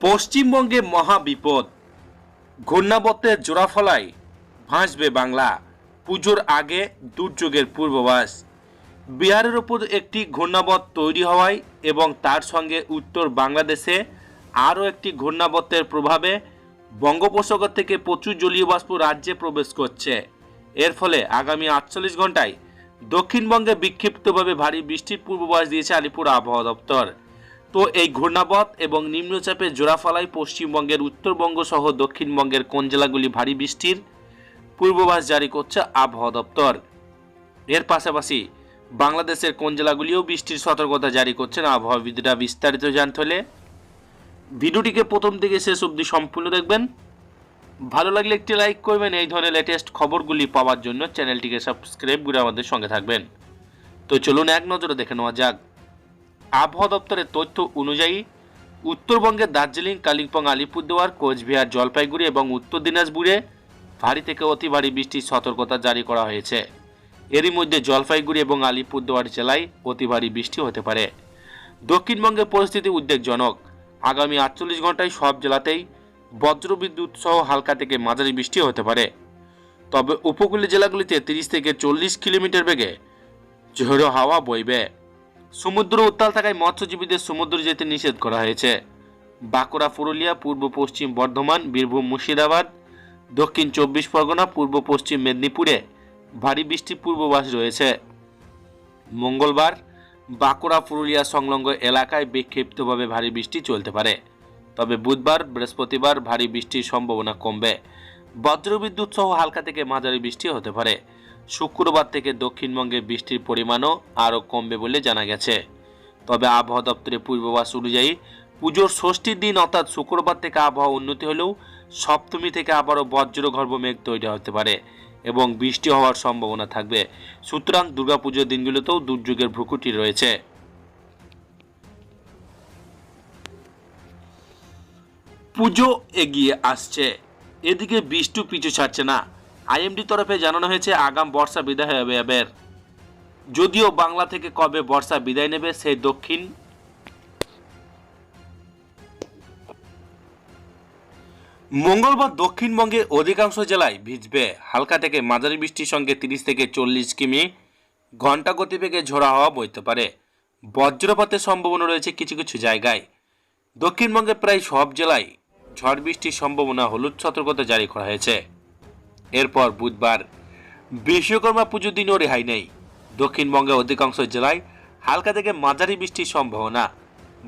পশ্চিমবঙ্গে মহা বিপদ। ঘূর্ণাবর্তের জোড়াফলায় ভাসবে বাংলা। পুজোর আগে দুর্যোগের পূর্বাভাস। বিহারের ওপর একটি ঘূর্ণাবর্ত তৈরি হওয়ায় এবং তার সঙ্গে উত্তর বাংলাদেশে আরও একটি ঘূর্ণাবর্তের প্রভাবে বঙ্গোপসাগর থেকে প্রচুর জলীয় বাষ্প রাজ্যে প্রবেশ করছে। এর ফলে আগামী আটচল্লিশ ঘন্টায় দক্ষিণবঙ্গে বিক্ষিপ্তভাবে ভারী বৃষ্টির পূর্বাভাস দিয়েছে আলিপুর আবহাওয়া দপ্তর। তো এই ঘূর্ণাবত এবং নিম্নচাপের জোড়াফলায় পশ্চিমবঙ্গের উত্তরবঙ্গ সহ দক্ষিণবঙ্গের কোন জেলাগুলি ভারী বৃষ্টির পূর্বাভাস জারি করছে আবহাওয়া দপ্তর? এর পাশাপাশি বাংলাদেশের কোন জেলাগুলিও বৃষ্টির সতর্কতা জারি করছেন আবহাওয়াবিদরা বিস্তারিত জানতে হলে ভিডিওটিকে প্রথম থেকে শেষ অবধি সম্পূর্ণ দেখবেন। ভালো লাগলে একটি লাইক করবেন, এই ধরনের লেটেস্ট খবরগুলি পাওয়ার জন্য চ্যানেলটিকে সাবস্ক্রাইব করে আমাদের সঙ্গে থাকবেন। তো চলুন এক নজরে দেখে নেওয়া যাক। আবহাওয়া দপ্তরের তথ্য অনুযায়ী, উত্তরবঙ্গের দার্জিলিং, কালিম্পং, আলিপুরদুয়ার, কোচবিহার, জলপাইগুড়ি এবং উত্তর দিনাজপুরে ভারী থেকে অতি ভারী বৃষ্টির সতর্কতা জারি করা হয়েছে। এরই মধ্যে জলপাইগুড়ি এবং আলিপুরদুয়ার জেলায় অতি ভারী বৃষ্টি হতে পারে। দক্ষিণবঙ্গের পরিস্থিতি উদ্বেগজনক। আগামী আটচল্লিশ ঘন্টায় সব জেলাতেই বজ্রবিদ্যুৎ সহ হালকা থেকে মাঝারি বৃষ্টি হতে পারে। তবে উপকূলীয় জেলাগুলিতে তিরিশ থেকে চল্লিশ কিলোমিটার বেগে ঝোড়ো হাওয়া বইবে। সমুদ্র উত্তাল থাকায় মৎস্যজীবীদের সমুদ্র যেতে নিষেধ করা হয়েছে। বাঁকুড়া, পুরুলিয়া, পূর্ব পশ্চিম বর্ধমান, বীরভূম, মুর্শিদাবাদ, দক্ষিণ চব্বিশ পরগনা, পূর্ব পশ্চিম মেদিনীপুরে ভারী বৃষ্টির পূর্বাভাস রয়েছে। মঙ্গলবার বাঁকুড়া, পুরুলিয়া সংলগ্ন এলাকায় বিক্ষিপ্তভাবে ভারী বৃষ্টি চলতে পারে। তবে বুধবার, বৃহস্পতিবার ভারী বৃষ্টির সম্ভাবনা কমবে। বজ্রবিদ্যুৎ সহ হালকা থেকে মাঝারি বৃষ্টি হতে পারে। শুক্রবার থেকে দক্ষিণবঙ্গে বৃষ্টির পরিমাণও আরও কমবে বলে জানা গেছে। তবে আবহাওয়া দপ্তরের পূর্বাভাস অনুযায়ী পুজোর ষষ্ঠীর দিন অর্থাৎ শুক্রবার থেকে আবহাওয়া উন্নতি হলেও সপ্তমী থেকে আবারও বজ্রগর্ভ মেঘ তৈরি হতে পারে এবং বৃষ্টি হওয়ার সম্ভাবনা থাকবে। সুতরাং দুর্গাপুজোর দিনগুলোতেও দুর্যোগের ভ্রুকুটি রয়েছে। পুজো এগিয়ে আসছে। এদিকে বৃষ্টি পিছু ছাড়ছে না। আইএমডি তরফে জানানো হয়েছে আগাম বর্ষা বিদায় হবে যদিও বাংলা থেকে কবে বর্ষা বিদায় নেবে সেই দক্ষিণ মঙ্গলবার দক্ষিণবঙ্গে অধিকাংশ জেলায় ভিজবে। হালকা থেকে মাঝারি বৃষ্টির সঙ্গে তিরিশ থেকে চল্লিশ কিমি ঘণ্টা গতিবেগে ঝোড়া হওয়া বইতে পারে। বজ্রপাতের সম্ভাবনা রয়েছে কিছু কিছু জায়গায়। দক্ষিণবঙ্গে প্রায় সব জেলায় ঝড় বৃষ্টির সম্ভাবনা হলুদ সতর্কতা জারি করা হয়েছে। এরপর বুধবার বিশ্বকর্মা পুজোর দিনও রেহাই নেই। দক্ষিণবঙ্গে অধিকাংশ জেলায় হালকা থেকে মাঝারি বৃষ্টির সম্ভাবনা।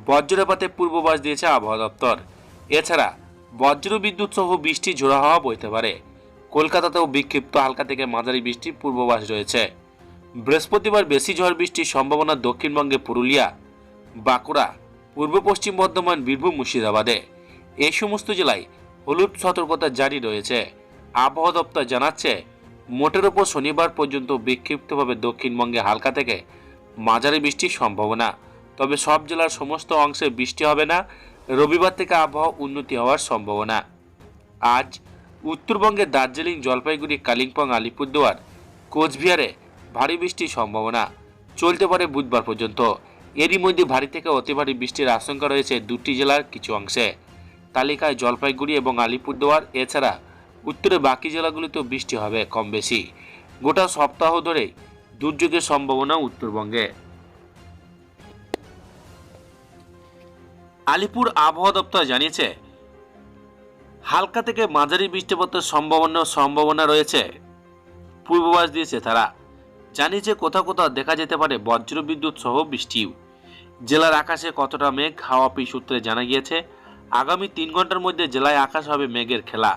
বজ্রপাতের পূর্বাভাস দিয়েছে আবহাওয়া দপ্তর। এছাড়া বজ্র বিদ্যুৎ সহ বৃষ্টি ঝোড়া হাওয়া বইতে পারে। কলকাতাতেও বিক্ষিপ্ত হালকা থেকে মাঝারি বৃষ্টির পূর্বাভাস রয়েছে। বৃহস্পতিবার বেশি ঝড় বৃষ্টির সম্ভাবনা দক্ষিণবঙ্গে পুরুলিয়া, বাঁকুড়া, পূর্ব পশ্চিম বর্ধমান, বীরভূম, মুর্শিদাবাদে। এই সমস্ত জেলায় হলুদ সতর্কতা জারি রয়েছে। আবহাওয়া দপ্তর জানাচ্ছে, মোটের ওপর শনিবার পর্যন্ত বিক্ষিপ্তভাবে দক্ষিণবঙ্গে হালকা থেকে মাঝারি বৃষ্টির সম্ভাবনা। তবে সব জেলার সমস্ত অংশে বৃষ্টি হবে না, রবিবার থেকে আবহাওয়া উন্নতি হওয়ার সম্ভাবনা। আজ উত্তরবঙ্গের দার্জিলিং, জলপাইগুড়ি, কালিম্পং, আলিপুরদুয়ার, কোচবিহারে ভারী বৃষ্টির সম্ভাবনা। চলতে পারে বুধবার পর্যন্ত। এরই মধ্যে ভারী থেকে অতি ভারী বৃষ্টির আশঙ্কা রয়েছে দুটি জেলার কিছু অংশে। তালিকায় জলপাইগুড়ি এবং আলিপুরদুয়ার, এছাড়া উত্তরে বাকি জেলাগুলিতেও বৃষ্টি হবে কম বেশি। গোটা সপ্তাহ ধরে দুর্যোগের সম্ভাবনা উত্তরবঙ্গে। আলিপুর আবহাওয়া দপ্তর জানিয়েছে, হালকা থেকে মাঝারি বৃষ্টিপাতের সম্ভাবনা সম্ভাবনা রয়েছে, পূর্বাভাস দিয়েছে তারা। জানিয়েছে, কোথাও কোথাও দেখা যেতে পারে বজ্রবিদ্যুৎ সহ বৃষ্টিও। জেলার আকাশে কতটা মেঘ হাওয়া পি সূত্রে জানা গিয়েছে, আগামী তিন ঘণ্টার মধ্যে জেলায় আকাশ হবে মেঘের খেলা।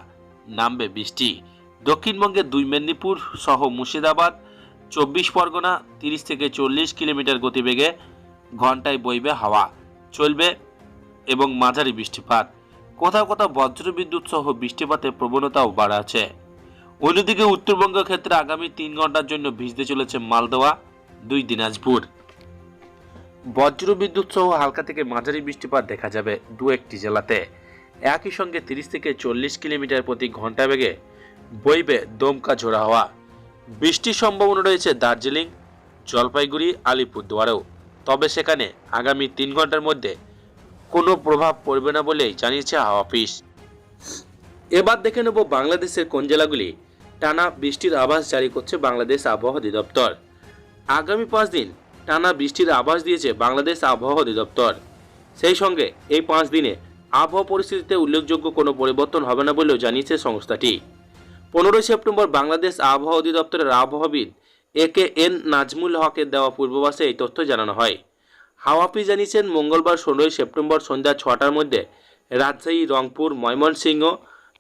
নামবে বৃষ্টি। দক্ষিণবঙ্গের দুই মেদিনীপুর সহ মুর্শিদাবাদ চব্বিশ পরগনা তিরিশ থেকে চল্লিশ কিলোমিটার গতিবেগে ঘন্টায় বইবে হাওয়া। চলবে এবং মাঝারি বৃষ্টিপাত। কোথাও কোথাও বজ্রবিদ্যুৎ সহ বৃষ্টিপাতের প্রবণতাও বাড়াচ্ছে। অন্যদিকে উত্তরবঙ্গ ক্ষেত্রে আগামী তিন ঘণ্টার জন্য ভিজতে চলেছে মালদোয়া, দুই দিনাজপুর। বজ্রবিদ্যুৎ সহ হালকা থেকে মাঝারি বৃষ্টিপাত দেখা যাবে দু একটি জেলাতে। একই সঙ্গে তিরিশ থেকে চল্লিশ কিলোমিটার প্রতি ঘণ্টা বেগে বইবে দমকা ঝোড়া হওয়া। বৃষ্টির সম্ভাবনা রয়েছে দার্জিলিং, জলপাইগুড়ি, আলিপুরদুয়ারেও। তবে সেখানে আগামী তিন ঘণ্টার মধ্যে কোনো প্রভাব পড়বে না বলেই জানিয়েছে হাওয়া অফিস। এবার দেখে নেব বাংলাদেশের কোন জেলাগুলি টানা বৃষ্টির আভাস জারি করছে বাংলাদেশ আবহাওয়া অধিদপ্তর। আগামী পাঁচ দিন টানা বৃষ্টির আভাস দিয়েছে বাংলাদেশ আবহাওয়া অধিদপ্তর। সেই সঙ্গে এই পাঁচ দিনে আবহাওয়া পরিস্থিতিতে উল্লেখযোগ্য কোনো পরিবর্তন হবে না বলেও জানিয়েছে সংস্থাটি। পনেরোই সেপ্টেম্বর বাংলাদেশ আবহাওয়া অধিদপ্তরের আবহাওয়াবিদ এ কে এন নাজমুল হকের দেওয়া পূর্বাভাসে এই তথ্য জানানো হয়। হাওয়াপি জানিয়েছেন, মঙ্গলবার ষোলোই সেপ্টেম্বর সন্ধ্যা ছটার মধ্যে রাজশাহী, রংপুর, ময়মনসিংহ,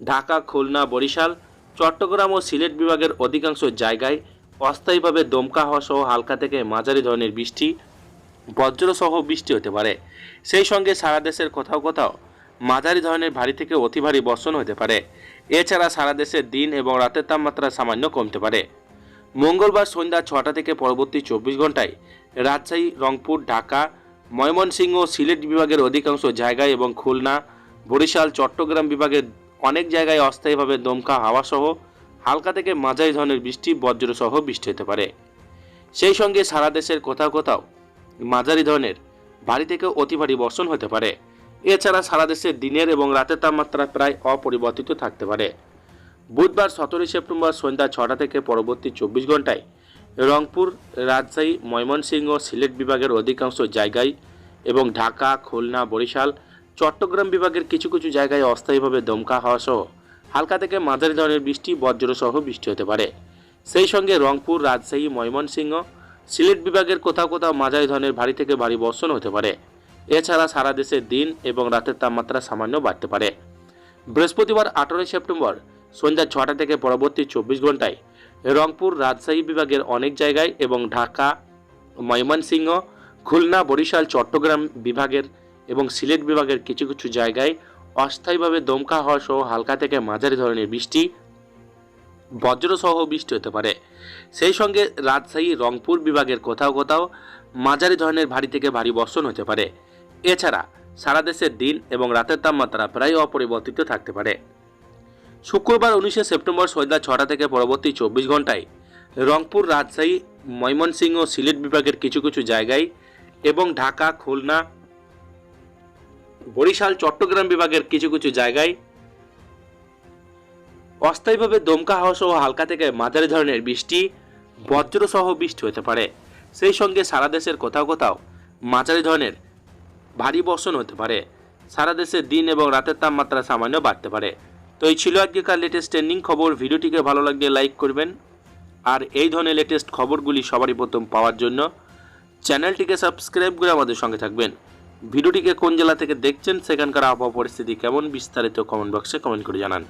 ঢাকা, খুলনা, বরিশাল, চট্টগ্রাম ও সিলেট বিভাগের অধিকাংশ জায়গায় অস্থায়ীভাবে দমকা হওয়া সহ হালকা থেকে মাঝারি ধরনের বৃষ্টি, বজ্রসহ বৃষ্টি হতে পারে। সেই সঙ্গে সারা দেশের কোথাও কোথাও মাঝারি ধরনের ভারী থেকে অতি ভারী বর্ষণ হতে পারে। এছাড়া সারা দেশের দিন এবং রাতের তাপমাত্রা সামান্য কমতে পারে। মঙ্গলবার সন্ধ্যা ছটা থেকে পরবর্তী চব্বিশ ঘন্টায় রাজশাহী, রংপুর, ঢাকা, ময়মনসিংহ সিলেট বিভাগের অধিকাংশ জায়গায় এবং খুলনা, বরিশাল, চট্টগ্রাম বিভাগের অনেক জায়গায় অস্থায়ীভাবে দমকা হাওয়া সহ হালকা থেকে মাঝারি ধরনের বৃষ্টি, বজ্রসহ বৃষ্টি হতে পারে। সেই সঙ্গে সারা দেশের কোথাও কোথাও মাঝারি ধরনের ভারী থেকে অতি ভারী বর্ষণ হতে পারে। এছাড়া সারা দেশে দিনের এবং রাতের তাপমাত্রা প্রায় অপরিবর্তিত থাকতে পারে। বুধবার সতেরোই সেপ্টেম্বর সন্ধ্যা ছটা থেকে পরবর্তী চব্বিশ ঘন্টায় রংপুর, রাজশাহী, ময়মনসিংহ, সিলেট বিভাগের অধিকাংশ জায়গায় এবং ঢাকা, খুলনা, বরিশাল, চট্টগ্রাম বিভাগের কিছু কিছু জায়গায় অস্থায়ীভাবে দমকা হওয়া সহ হালকা থেকে মাঝারি ধরনের বৃষ্টি, বজ্রসহ বৃষ্টি হতে পারে। সেই সঙ্গে রংপুর, রাজশাহী, ময়মনসিংহ, সিলেট বিভাগের কোথাও কোথাও মাঝারি ধরনের ভারী থেকে ভারী বর্ষণ হতে পারে। এছাড়া সারা দেশে দিন এবং রাতের তাপমাত্রা সামান্য বাড়তে পারে। বৃহস্পতিবার আঠারোই সেপ্টেম্বর সন্ধ্যা ছটা থেকে পরবর্তী চব্বিশ ঘন্টায় রংপুর, রাজশাহী বিভাগের অনেক জায়গায় এবং ঢাকা, ময়মনসিংহ, খুলনা, বরিশাল, চট্টগ্রাম বিভাগের এবং সিলেট বিভাগের কিছু কিছু জায়গায় অস্থায়ীভাবে দমকা হওয়া সহ হালকা থেকে মাঝারি ধরনের বৃষ্টি, বজ্রসহ বৃষ্টি হতে পারে। সেই সঙ্গে রাজশাহী, রংপুর বিভাগের কোথাও কোথাও মাঝারি ধরনের ভারী থেকে ভারী বর্ষণ হতে পারে। এছাড়া সারা দেশের দিন এবং রাতের তাপমাত্রা প্রায় অপরিবর্তিত থাকতে পারে। শুক্রবার উনিশে সেপ্টেম্বর সন্ধ্যা ছটা থেকে পরবর্তী চব্বিশ ঘন্টায় রংপুর, রাজশাহী, ময়মনসিংহ ও সিলেট বিভাগের কিছু কিছু জায়গায় এবং ঢাকা, খুলনা, বরিশাল, চট্টগ্রাম বিভাগের কিছু কিছু জায়গায় অস্থায়ীভাবে দমকা হাওয়া সহ হালকা থেকে মাঝারি ধরনের বৃষ্টি, বজ্রসহ বৃষ্টি হতে পারে। সেই সঙ্গে সারা দেশের কোথাও কোথাও মাঝারি ধরনের ভারী বর্ষণ হতে পারে। সারা দেশে দিন এবং রাতের তাপমাত্রা সামান্য বাড়তে পারে। তো এই ছিল আজকেকার লেটেস্ট ট্রেন্ডিং খবর। ভিডিওটিকে ভালো লাগলে লাইক করবেন। আর এই ধরনের লেটেস্ট খবরগুলি সবারই প্রথম পাওয়ার জন্য চ্যানেলটিকে সাবস্ক্রাইব করে আমাদের সঙ্গে থাকবেন। ভিডিওটিকে কোন জেলা থেকে দেখছেন, সেখানকার আবহাওয়া পরিস্থিতি কেমন, বিস্তারিত কমেন্ট বক্সে কমেন্ট করে জানান।